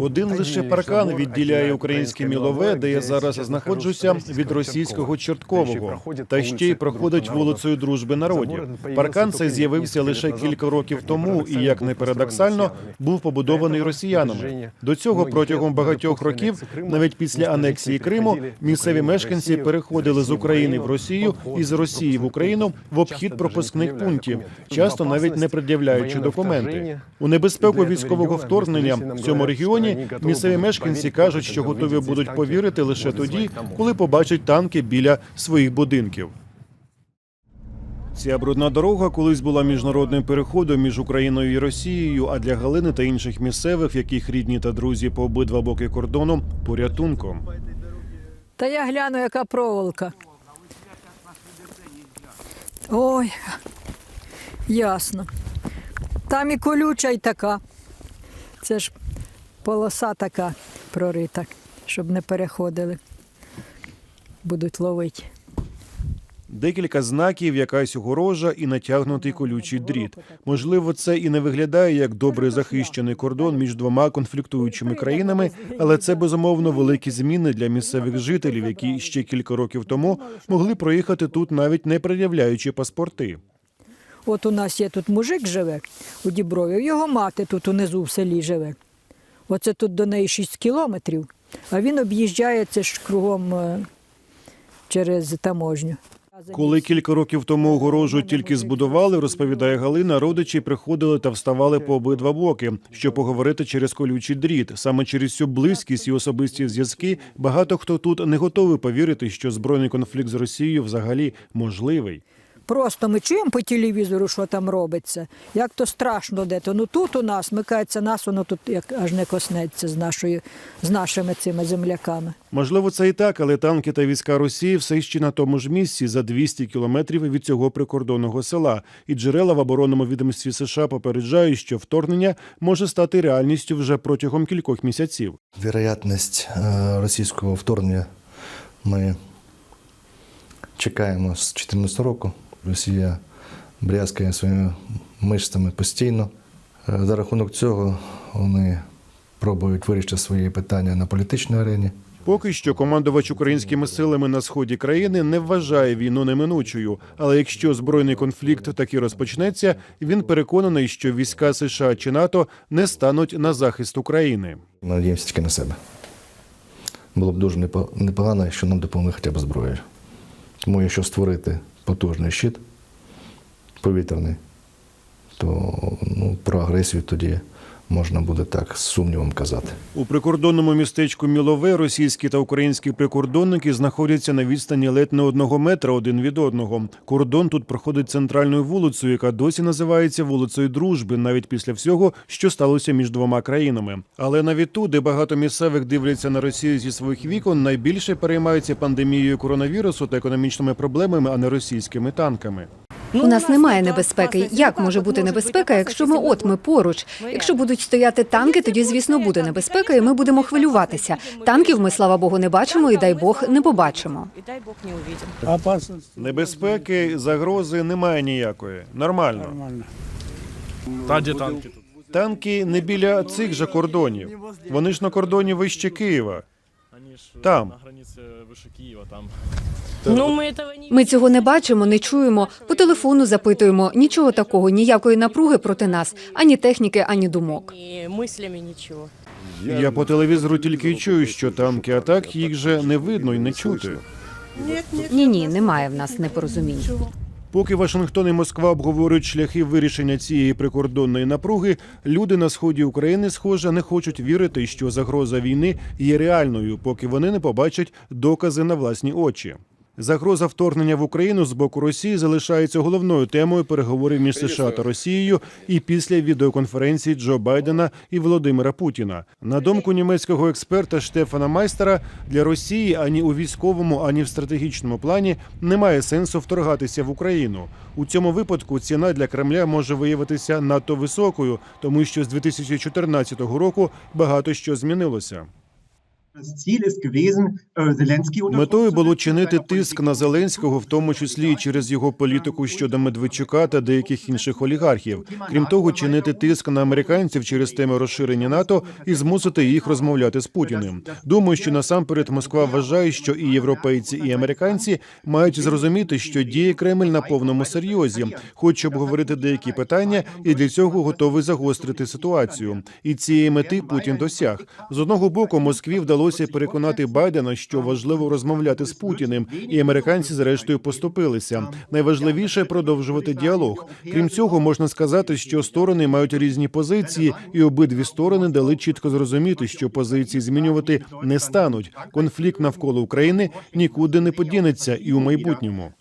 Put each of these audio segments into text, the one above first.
Один лише паркан відділяє українське мілове, де я зараз знаходжуся, від російського Чорткового. Та ще й проходить вулицею Дружби народів. Паркан цей з'явився лише кілька років тому, і як не парадоксально, був побудований росіянами. До цього протягом багатьох років, навіть після анексії Криму, місцеві мешканці переходили з України в Росію і з Росії в Україну в обхід пропускних пунктів, часто навіть не пред'являючи документи. У небезпеку військового вторгнення в цьому регіоні місцеві мешканці кажуть, що готові будуть повірити лише тоді, коли побачать танки біля своїх будинків. Ця брудна дорога колись була міжнародним переходом між Україною і Росією, а для Галини та інших місцевих, в яких рідні та друзі по обидва боки кордону, порятунком. Та я гляну, яка проволока. Ой, ясно. Там і колюча, і така. Це ж полоса така прорита, щоб не переходили. Будуть ловити. Декілька знаків, якась огорожа і натягнутий колючий дріт. Можливо, це і не виглядає як добре захищений кордон між двома конфліктуючими країнами, але це безумовно великі зміни для місцевих жителів, які ще кілька років тому могли проїхати тут, навіть не пред'являючи паспорти. От у нас є тут мужик живе у Діброві, його мати тут унизу в селі живе. Оце тут до неї 6 кілометрів, а він об'їжджає це ж кругом е, через таможню. Коли кілька років тому огорожу тільки збудували, розповідає Галина, родичі приходили та вставали по обидва боки, щоб поговорити через колючий дріт. Саме через цю близькість і особисті зв'язки багато хто тут не готовий повірити, що збройний конфлікт з Росією взагалі можливий. Просто ми чуємо по телевізору, що там робиться. Як то страшно де то. Ну тут у нас, микається нас, воно тут як аж не коснеться з, нашою, з нашими цими земляками. Можливо, це і так, але танки та війська Росії все ще на тому ж місці за 200 кілометрів від цього прикордонного села. І джерела в оборонному відомстві США попереджають, що вторгнення може стати реальністю вже протягом кількох місяців. Вероятність е, російського вторгнення ми чекаємо з 2014 року. Росія брязкає своїми мишцями постійно. Е, За рахунок цього вони пробують вирішити свої питання на політичній арені. Поки що командувач українськими силами на сході країни не вважає війну неминучою. Але якщо збройний конфлікт таки розпочнеться, він переконаний, що війська США чи НАТО не стануть на захист України. Ми надіємося тільки на себе. Було б дуже непогано, якщо нам допомогли хоча б зброєю. Тому якщо створити потужний щит повітряний, то ну, про агресію тоді можна буде так з сумнівом казати. У прикордонному містечку Мілове російські та українські прикордонники знаходяться на відстані ледь не одного метра один від одного. Кордон тут проходить центральною вулицею, яка досі називається вулицею Дружби, навіть після всього, що сталося між двома країнами. Але навіть тут, де багато місцевих дивляться на Росію зі своїх вікон, найбільше переймаються пандемією коронавірусу та економічними проблемами, а не російськими танками. У нас немає небезпеки. Як може бути небезпека, якщо ми от ми поруч? Якщо будуть стояти танки, тоді звісно буде небезпека, і ми будемо хвилюватися. Танків ми, слава Богу, не бачимо, і дай Бог не побачимо. Небезпеки, загрози немає ніякої. Нормально. нормально. Та де танки? Танки не біля цих же кордонів. Вони ж на кордоні вище Києва Вони ж Там. на границі вище Києва, там. Ну, мы этого не Ми цього не бачимо, не чуємо. По телефону запитуємо. Нічого такого, ніякої напруги проти нас, ані техніки, ані думок. ни мыслями ничего. Я по телевізору тільки й чую, що танки, а так їх же не видно і не чути. Ні, ні, немає в нас непорозумінь. Поки Вашингтон і Москва обговорюють шляхи вирішення цієї прикордонної напруги, люди на сході України, схоже, не хочуть вірити, що загроза війни є реальною, поки вони не побачать докази на власні очі. Загроза вторгнення в Україну з боку Росії залишається головною темою переговорів між США та Росією і після відеоконференції Джо Байдена і Володимира Путіна. На думку німецького експерта Штефана Майстера, для Росії ані у військовому, ані в стратегічному плані немає сенсу вторгатися в Україну. У цьому випадку ціна для Кремля може виявитися надто високою, тому що з 2014 року багато що змінилося. Метою було чинити тиск на Зеленського, в тому числі і через його політику щодо Медведчука та деяких інших олігархів. Крім того, чинити тиск на американців через теми розширення НАТО і змусити їх розмовляти з Путіним. Думаю, що насамперед Москва вважає, що і європейці, і американці мають зрозуміти, що діє Кремль на повному серйозі, хоче обговорити деякі питання, і для цього готовий загострити ситуацію. І цієї мети Путін досяг. З одного боку, Москві вдалося переконати Байдена, що важливо розмовляти з Путіним, і американці зрештою поступилися. Найважливіше продовжувати діалог. Крім цього, можна сказати, що сторони мають різні позиції, і обидві сторони дали чітко зрозуміти, що позиції змінювати не стануть. Конфлікт навколо України нікуди не подінеться і у майбутньому.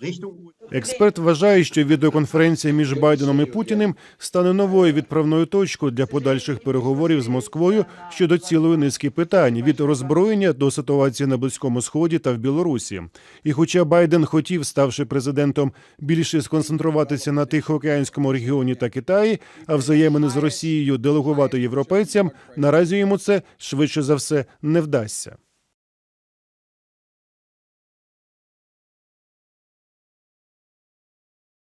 Експерт вважає, що відеоконференція між Байденом і Путіним стане новою відправною точкою для подальших переговорів з Москвою щодо цілої низки питань від роззброєння до ситуації на близькому сході та в Білорусі. І хоча Байден хотів, ставши президентом, більше сконцентруватися на Тихоокеанському регіоні та Китаї, а взаємини з Росією делегувати європейцям, наразі йому це швидше за все не вдасться.